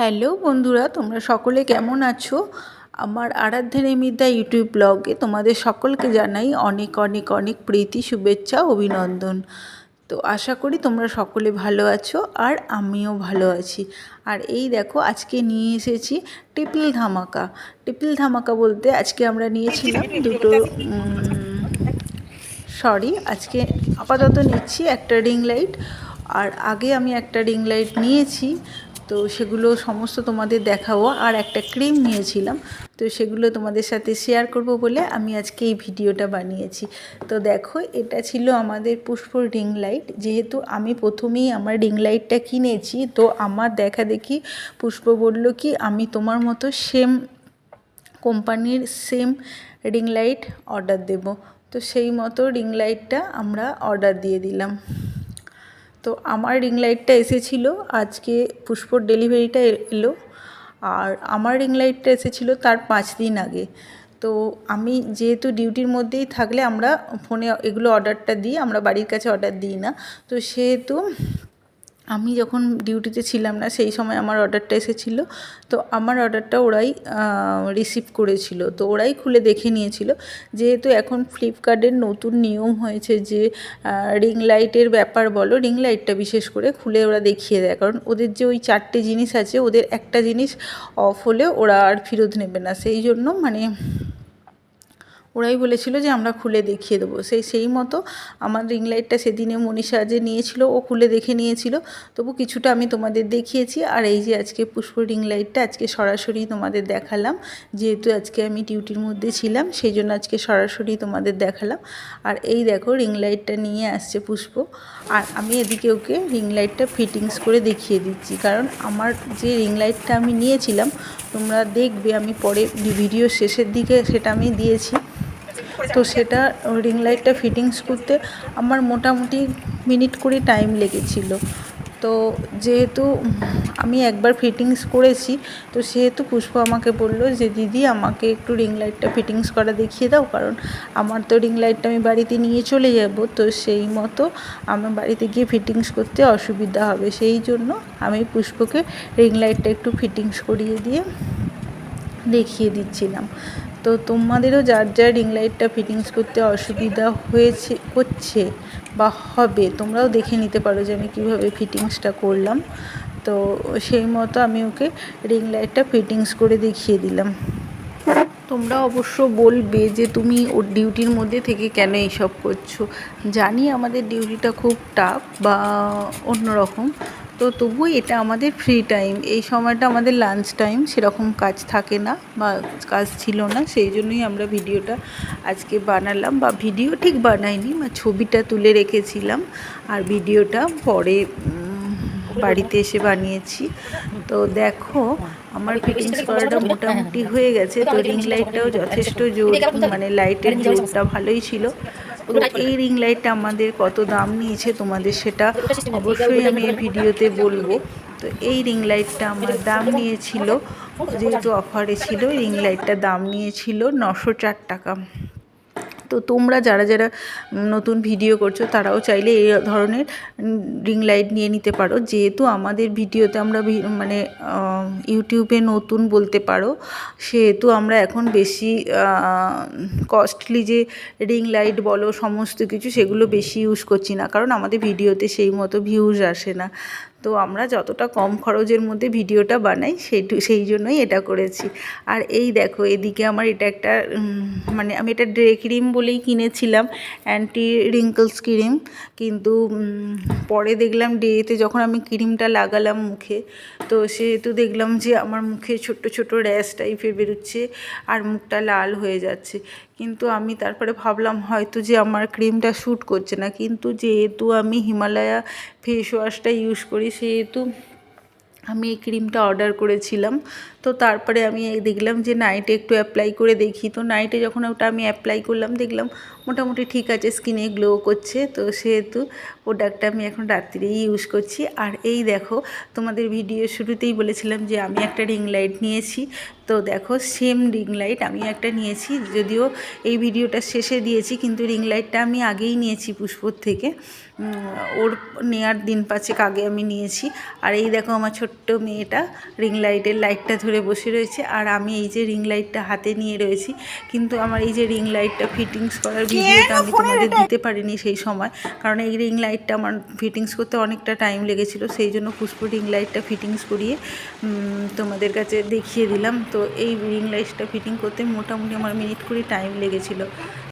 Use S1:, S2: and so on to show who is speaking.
S1: Hello বন্ধুরা তোমরা সকলে কেমন আছো? আমার আরাধ্যা রেমিদা ইউটিউব ব্লগে তোমাদের সকলকে জানাই অনেক অনেক অনেক প্রীতি শুভেচ্ছা অভিনন্দন। তো আশা করি তোমরা সকলে ভালো আছো আর আমিও ভালো আছি। আর এই দেখো আজকে নিয়ে এসেছি টিপিল ধামাকা। টিপিল ধামাকা বলতে আজকে আমরা নিয়েছিলাম দুটো সরি আজকে আপাতত নিচ্ছি একটা রিং লাইট আর আগে আমি একটা রিং লাইট নিয়েছি। তো সেগুলো সমস্ত তোমাদের দেখাবো। আর একটা ক্রিম নিয়েছিলাম, তো সেগুলো তোমাদের সাথে শেয়ার করব বলে আমি আজকে এই ভিডিওটা বানিয়েছি। তো দেখো, এটা ছিল আমাদের পুষ্প রিং লাইট যেহেতু আমি প্রথমেই আমার রিং লাইটটা কিনেছি, তো আমার দেখা দেখি পুষ্প বলল কি, আমি তোমার মতো সেম কোম্পানির সেম রিং লাইট অর্ডার দেব। তো সেই মতো রিং লাইটটা আমরা অর্ডার দিয়ে দিলাম। তো আমার রিং লাইটটা এসেছিল, আজকে পুষ্পর ডেলিভারিটা এলো। আর আমার রিং লাইটটা এসেছিল তার পাঁচ দিন আগে। তো আমি যেহেতু ডিউটির মধ্যেই থাকলে আমরা ফোনে এগুলো অর্ডারটা দিই, আমরা বাড়ির কাছে অর্ডার দিই না। তো সেহেতু আমি যখন ডিউটিতে ছিলাম না, সেই সময় আমার অর্ডারটা এসেছিল। তো আমার অর্ডারটা ওরাই রিসিভ করেছিল। তো ওরাই খুলে দেখে নিয়েছিল। যেহেতু এখন ফ্লিপকার্টের নতুন নিয়ম হয়েছে যে রিং লাইটের ব্যাপার বলো রিং লাইটটা বিশেষ করে খুলে ওরা দেখিয়ে দেয়। কারণ ওদের যে ওই চারটে জিনিস আছে, ওদের একটা জিনিস অফ হলে ওরা আর ফেরত নেবে না। সেই জন্য মানে ওরাই বলেছিল যে আমরা খুলে দেখিয়ে দেবো। সেই সেই মতো আমার রিং লাইটটা সেদিনে মনীষা যে নিয়েছিল, ও খুলে দেখে নিয়েছিল। তবু কিছুটা আমি তোমাদের দেখিয়েছি। আর এই যে আজকে পুষ্প রিং লাইটটা আজকে সরাসরি তোমাদের দেখালাম। যেহেতু আজকে আমি ডিউটির মধ্যে ছিলাম, সেই জন্য আজকে সরাসরি তোমাদের দেখালাম। আর এই দেখো রিং লাইটটা নিয়ে আসছে পুষ্প। আর আমি এদিকে ওকে রিং লাইটটা ফিটিংস করে দেখিয়ে দিচ্ছি। কারণ আমার যে রিং লাইটটা আমি নিয়েছিলাম, তোমরা দেখবে আমি পরে ভিডিও শেষের দিকে সেটা আমি দিয়েছি। তো সেটা রিং লাইটটা ফিটিংস করতে আমার মোটামুটি মিনিট কুড়ি টাইম লেগেছিলো। তো যেহেতু আমি একবার ফিটিংস করেছি, তো সেহেতু পুষ্প আমাকে বলল যে, দিদি, আমাকে একটু রিং লাইটটা ফিটিংস করা দেখিয়ে দাও, কারণ আমার তো রিং লাইটটা আমি বাড়িতে নিয়ে চলে যাব, তো সেই মতো আমার বাড়িতে গিয়ে ফিটিংস করতে অসুবিধা হবে। সেই জন্য আমি পুষ্পকে রিং লাইটটা একটু ফিটিংস করিয়ে দিয়ে দেখিয়ে দিচ্ছিলাম। তো তোমাদেরও যার যার রিং লাইটটা ফিটিংস করতে অসুবিধা হয়েছে হচ্ছে বা হবে, তোমরাও দেখে নিতে পারো যে আমি কীভাবে ফিটিংসটা করলাম। তো সেই মতো আমি ওকে রিং লাইটটা ফিটিংস করে দেখিয়ে দিলাম। তোমরা অবশ্য বলবে যে তুমি ওর ডিউটির মধ্যে থেকে কেন এইসব করছ। জানি আমাদের ডিউটিটা খুব টাফ বা অন্যরকম তো তবুও এটা আমাদের ফ্রি টাইম এই সময়টা আমাদের লাঞ্চ টাইম সেরকম কাজ থাকে না বা কাজ ছিল না, সেই জন্যই আমরা ভিডিওটা আজকে বানালাম বা ভিডিও ঠিক বানাইনি, বা ছবিটা তুলে রেখেছিলাম আর ভিডিওটা পরে বাড়িতে এসে বানিয়েছি। তো দেখো, আমার ফিটিংস করাটা মোটামুটি হয়ে গেছে, তো রিং লাইটটাও যথেষ্ট জোর মানে লাইটের জোরটা ভালোই ছিল। এই রিং লাইটটা আমাদের কত দাম নিয়েছে তোমাদের সেটা অবশ্যই আমি এই ভিডিওতে বলব। তো এই রিং লাইটটা আমার দাম নিয়েছিল যেহেতু অফারে ছিল রিং লাইটটা দাম নিয়েছিল নশো চার টাকা। তো তোমরা যারা যারা নতুন ভিডিও করছ, তারাও চাইলে এই ধরনের রিং লাইট নিয়ে নিতে পারো। যেহেতু আমাদের ভিডিওতে আমরা মানে ইউটিউবে নতুন বলতে পারো, সেহেতু আমরা এখন বেশি কস্টলি যে রিং লাইট বলো, সমস্ত কিছু, সেগুলো বেশি ইউজ করছি না। কারণ আমাদের ভিডিওতে সেই মতো ভিউজ আসে না। তো আমরা যতটা কম খরচের মধ্যে ভিডিওটা বানাই সেইটু সেই জন্যই এটা করেছি। আর এই দেখো, এদিকে আমার এটা একটা মানে আমি এটা ড্রে ক্রিম বলেই কিনেছিলাম অ্যান্টি রিঙ্কলস ক্রিম। কিন্তু পরে দেখলাম ডেতে যখন আমি ক্রিমটা লাগালাম মুখে, তো সেহেতু দেখলাম যে আমার মুখে ছোট্ট ছোট র্যাশ টাইপের বেরোচ্ছে, আর মুখটা লাল হয়ে যাচ্ছে। কিন্তু আমি তারপরে ভাবলাম হয়তো যে আমার ক্রিমটা শ্যুট করছে না। কিন্তু যেহেতু আমি হিমালয়া ফেস ওয়াশটা ইউজ করি, সেহেতু আমি এই ক্রিমটা অর্ডার করেছিলাম। তো তারপরে আমি দেখলাম যে নাইটে একটু অ্যাপ্লাই করে দেখি। তো নাইটে যখন ওটা আমি অ্যাপ্লাই করলাম, দেখলাম মোটামুটি ঠিক আছে স্কিনে গ্লো করছে। তো সেহেতু প্রোডাক্টটা আমি এখন রাত্রিরেই ইউজ করছি। আর এই দেখো, তোমাদের ভিডিও শুরুতেই বলেছিলাম যে আমি একটা রিং লাইট নিয়েছি। তো দেখো সেম রিং লাইট আমি একটা নিয়েছি। যদিও এই ভিডিওটা শেষে দিয়েছি, কিন্তু রিং লাইটটা আমি আগেই নিয়েছি পুষ্পর থেকে। ওর নেয়ার দিন পাঁচেক আগে আমি নিয়েছি। আর এই দেখো আমার ছোট্ট মেয়েটা রিং লাইটের লাইটটা বসে রয়েছে আর আমি এই যে রিং লাইটটা হাতে নিয়ে রয়েছি। কিন্তু আমার এই যে রিং লাইটটা ফিটিংস করার ভিডিওটা আমি তোমাদের দিতে পারিনি সেই সময়। কারণ এই রিং লাইটটা আমার ফিটিংস করতে অনেকটা টাইম লেগেছিলো সেই জন্য পুষ্প রিং লাইটটা ফিটিংস করিয়ে তোমাদের কাছে দেখিয়ে দিলাম। তো এই রিং লাইটটা ফিটিং করতে মোটামুটি আমার মিনিট কুড়ি টাইম লেগেছিলো।